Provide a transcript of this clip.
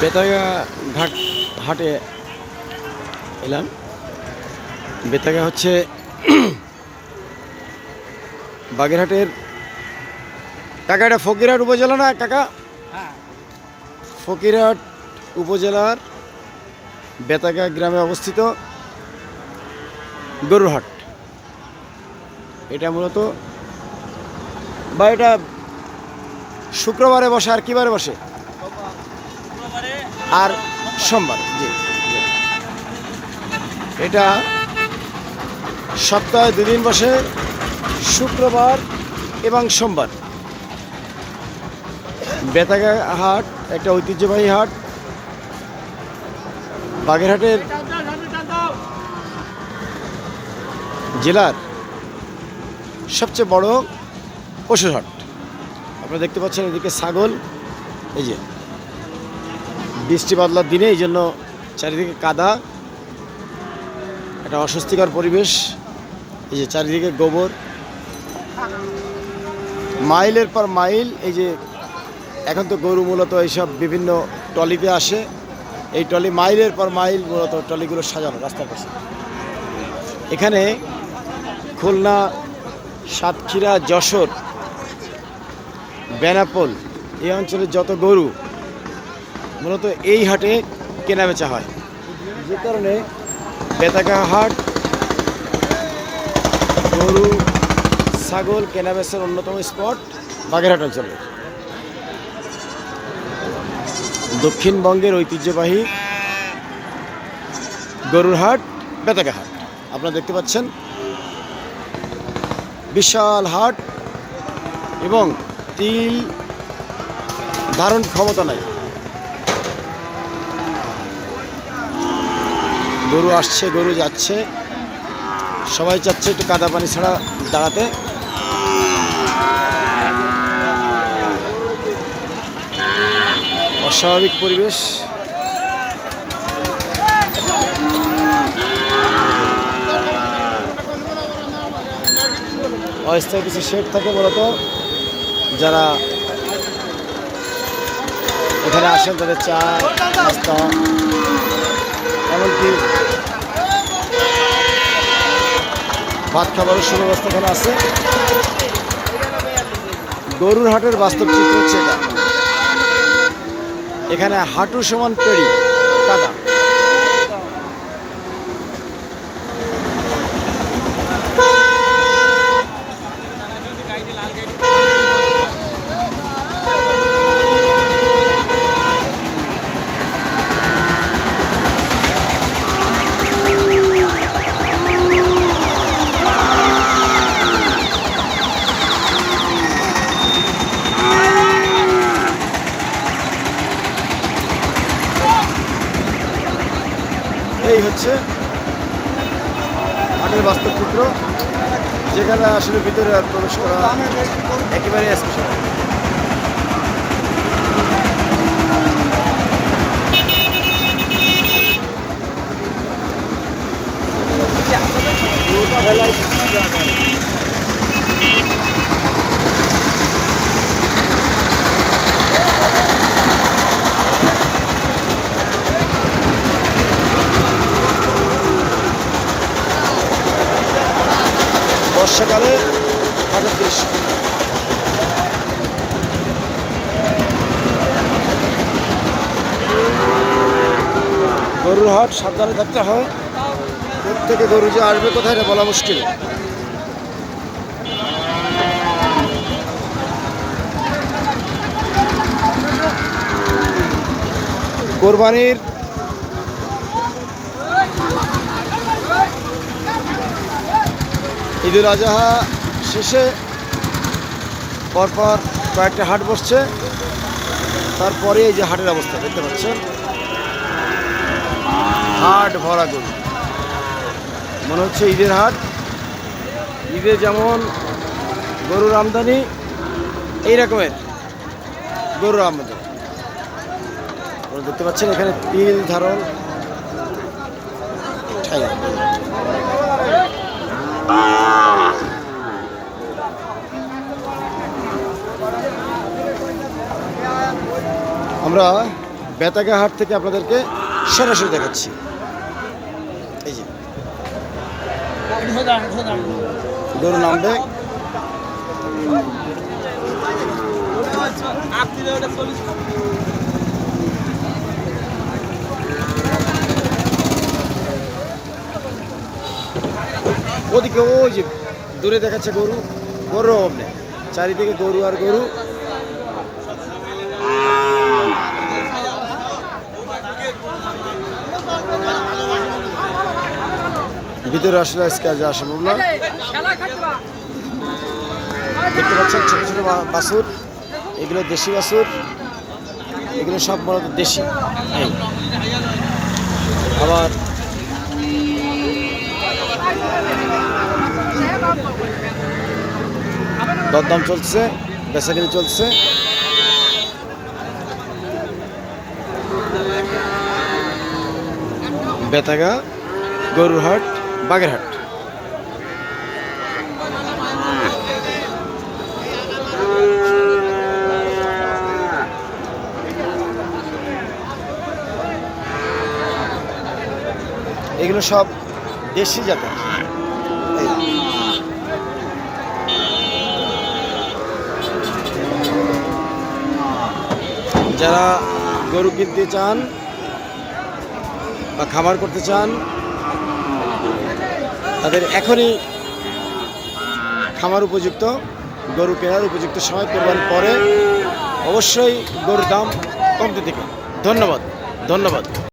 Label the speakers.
Speaker 1: বেতাগা ঘাট হাটে এলাম। বেতাগা হচ্ছে বাগেরহাটের কাকা এটা ফকিরহাট উপজেলা না কাকা? ফকিরহাট উপজেলার বেতাগা গ্রামে অবস্থিত গরুরহাট। এটা মূলত বা এটা শুক্রবারে বসে আর কিবারে বসে? আর সোমবার, জি। এটা সপ্তাহে দুদিন বসে, শুক্রবার এবং সোমবার। বেতাগা হাট, একটা ঐতিহ্যবাহী হাট। বাগেরহাটের জেলার সবচেয়ে বড় পশুর হাট। আপনারা দেখতে পাচ্ছেন এদিকে ছাগল, এই যে। বৃষ্টি বাদলার দিনে এই জন্য চারিদিকে কাদা, একটা অস্বস্তিকর পরিবেশ। এই যে চারিদিকে গোবর। মাইলের পর মাইল এই যে এখন তো গরু মূলত এইসব বিভিন্ন টলিতে আসে। এই টলি মাইলের পর মাইল মূলত টলিগুলো সাজানো রাস্তার পাশে। এখানে খুলনা, সাতক্ষীরা, যশোর, বেনাপোল এই অঞ্চলের যত গরু মূলত এই হাটে কেনা বেচা হয়। যে কারণে বেতাগা হাট, গরু, ছাগল কেনা বেচার অন্যতম স্পট বাগেরহাট অঞ্চলে। দক্ষিণবঙ্গের ঐতিহ্যবাহী গরুর হাট, বেতাগা হাট। আপনারা দেখতে পাচ্ছেন বিশাল হাট এবং তিল ধারণ ক্ষমতা নাই। গরু আসছে, গরু যাচ্ছে। সবাই চাচ্ছে একটু কাদা পানি ছাড়া দাঁড়াতে। অস্বাভাবিক পরিবেশ। অস্থায়ী কিছু শেড থাকে মূলত যারা এখানে আসেন তাদের চা এমনকি ভাত খাবারের সুব্যবস্থা এখানে আছে। গরুর হাটের বাস্তব চিত্র হচ্ছে এটা। এখানে হাঁটু সমান পেড়ি, কাদা। হচ্ছে হাটের বাস্তব চিত্র যেখানে আসলে ভিতরে আর প্রবেশ করা একেবারে স্পেশাল বর্ষাকালে গরুর হাট সাবধানে থাকতে হয়। থেকে গরু যে আসবে কোথায় এটা বলা মুশকিল। কোরবানির ঈদুল আজহা শেষে পরপর কয়েকটা হাট বসছে। তারপরে এই যে হাটের অবস্থা, দেখতে পাচ্ছেন? হাট ভরা গরু। মনে হচ্ছে ঈদের হাট। ঈদে যেমন গরুর আমদানি এই রকমের গরুর আমদানি। দেখতে পাচ্ছেন এখানে তিল, ধারণ। ঠাই আমরা বেতাগা হাট থেকে আপনাদেরকে সরাসরি দেখাচ্ছি। এই যে। গরু নামবে। ওদিকে ওই যে দূরে দেখাচ্ছে গরু। গরুর অভাব নেই। চারিদিকে গরু আর গরু। ভিতরে আসলে আজকে আজ আসা না। দেখতে পাচ্ছেন ছোট ছোট বা- বাছুর, এগুলো দেশি বাছুর, এগুলো সব মূলত দেশি। আবার দরদাম চলছে, বেচাকিনি চলছে। বেতাগা, গরুরহাট। বাগেরহাট। এগুলো সব দেশি জাতের। যারা গরু কিনতে চান বা খামার করতে চান তাদের এখনই খামার উপযুক্ত, গরু কেনার উপযুক্ত সময় কোরবান পরে অবশ্যই গরুর দাম কমতে থেকে। ধন্যবাদ ধন্যবাদ।